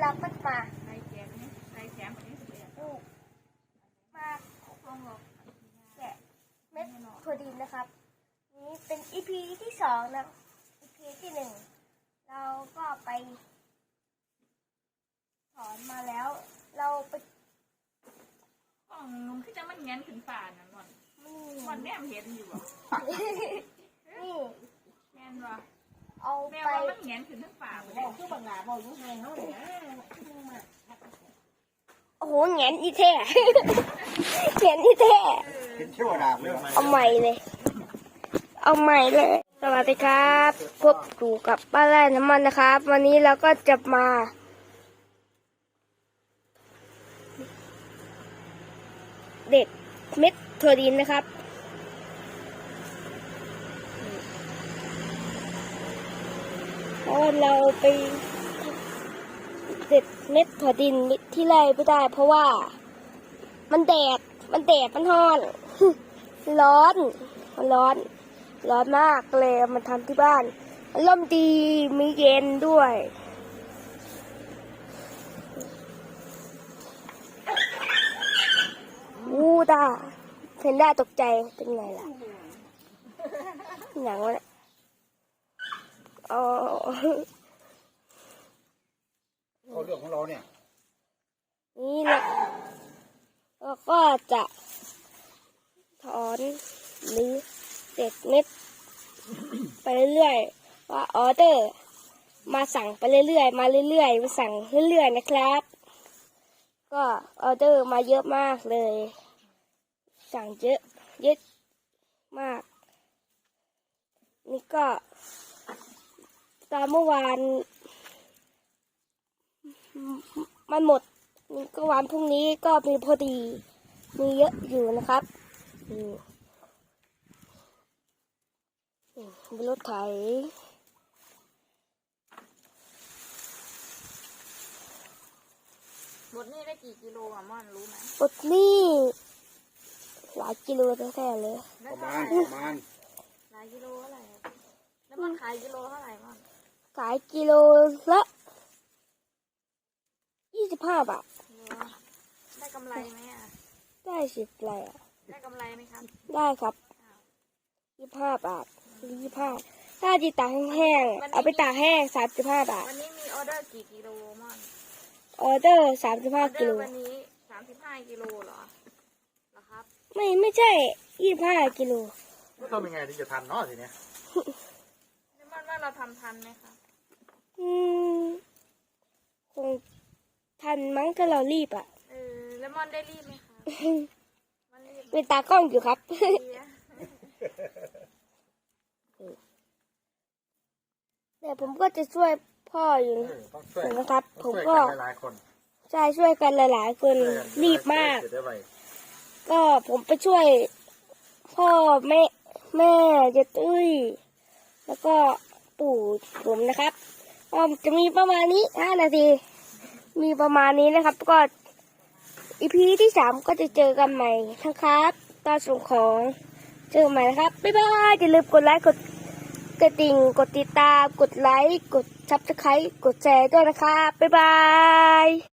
เราก็มาใส่แกงนี่ใส่แถมอันนี้สุดเลยปลูกมาลองหรอกแกะเม็ดถั่วดินนะครับ นี่เป็น EP ที่สองนะ EP ที่หนึ่งเราก็ไปถอนมาแล้ว เราไปของนุ่มคือจะมันเงี้ยนขึ้นฝ่านั่นมันนี่มันแนมเห็นอยู่บ่นี่แม่นบ่ เอาแม่ไปว่ามันเงี้ยนขึ้นทั้งฝ่าบ่บได้อกคือบังลาบอกอยู่ไงเขาเนี่ยโอ้โหแงนอีแท้แงนอีแท้เป็นเทวดาเลยเอาใหม่เลย เอาใหม่เลย สวัสดีครับ พบอยู่กับป้าแร่น้ำมันนะครับ วันนี้เราก็จะมาเด็ดเม็ดถั่วดินนะครับ เพราะ ว่าเราไปเด็ดเม็ดถั่วดินที่ไรไม่ได้ เพราะว่า มันแดดมันแดดมันร้อน ร้อน มันร้อน ร้อนมากเลยเอามาทำที่บ้านมันร่มดีมีเย็นด้วยวูตาเห็นด้ตกใจเป็นไงล่ะหนังวะเนี่ย อ๋อเอาเรื่องของเราเนี่ย นี่แหละแล้วก็จะถอนหรือเด็ดเม็ดไปเรื่อยๆ ว่าออเดอร์ มาสั่งไปเรื่อยๆ มาเรื่อยๆ มาสั่งเรื่อยๆนะครับ ก็ออเดอร์มาเยอะมากเลย สั่งเยอะเยอะมาก นี่ก็ ตอนเมื่อวาน มันหมดนี่ก็วันพรุ่งนี้ก็มีพอดี มีเยอะอยู่นะครับนี่นี่มีรถไถหมดนี่ได้กี่กิโลอะม่อนรู้ไหมรถนี่หลายกิโลแท้ๆเลยได้ประเท่ามาไหณร่ประมาณหลายกิโลเท่าไหร่อะแล้วมันขายกิโลเท่าไหร่ม่อนขายกิโลละยี่สิบห้าบาทเหรอได้กำไรไหมอะ ได้สิบไรอะ ได้กำไรไหมครับ ได้ครับยี่สิบห้าบาทยี่สิบห้าถ้าจีตากแห้งๆเอาไปตากแห้งสามสิบห้าบาท วันนี้มีออเดอร์กี่กิโลม่อนออเดอร์สามสิบอห้าอเดกิอโลร์วันนี้สามสิบห้ากิโลเหรอเหรอครับ ไม่ไม่ใช่ยี่สิบห้ากิโลทำยังไงถึงจะทันเนาะทีเนี้ยแล้วม่อนว่าเราทำทันไหมคะอืม คงทันมั้งถ้าเรารีบอะ เออ แล้วม่อนได้รีบไหมคะมันรีบไหมเป็นตากล้องอยู่ครับ ดีอะเดี๋ยวผมก็จะช่วยพ่ออยู่เออต้องช่วยนะครับผต้องมช่วยก็กันหลายๆคนใช่ช่วยกันหลาย ๆ คนช่วยกันรีบมาก จะได้ไวก็ผมไปช่วย พ่อแม่แม่เจตุ้ย แล้วก็ปู่ผมนะครับ ก็จะมีประมาณนี้ห้านาที มีประมาณนี้นะครับ ก็อีพีที่สามก็จะเจอกันใหม่นะครับ ตอนส่งของเจอกันใหม่นะครับ บ๊ายบายอย่าลืมกดไลค์กดกระดิ่งกดติดตาม กดไลค์ กดซับสไครต์กดแชร์ด้วยนะครับ บ๊ายบาย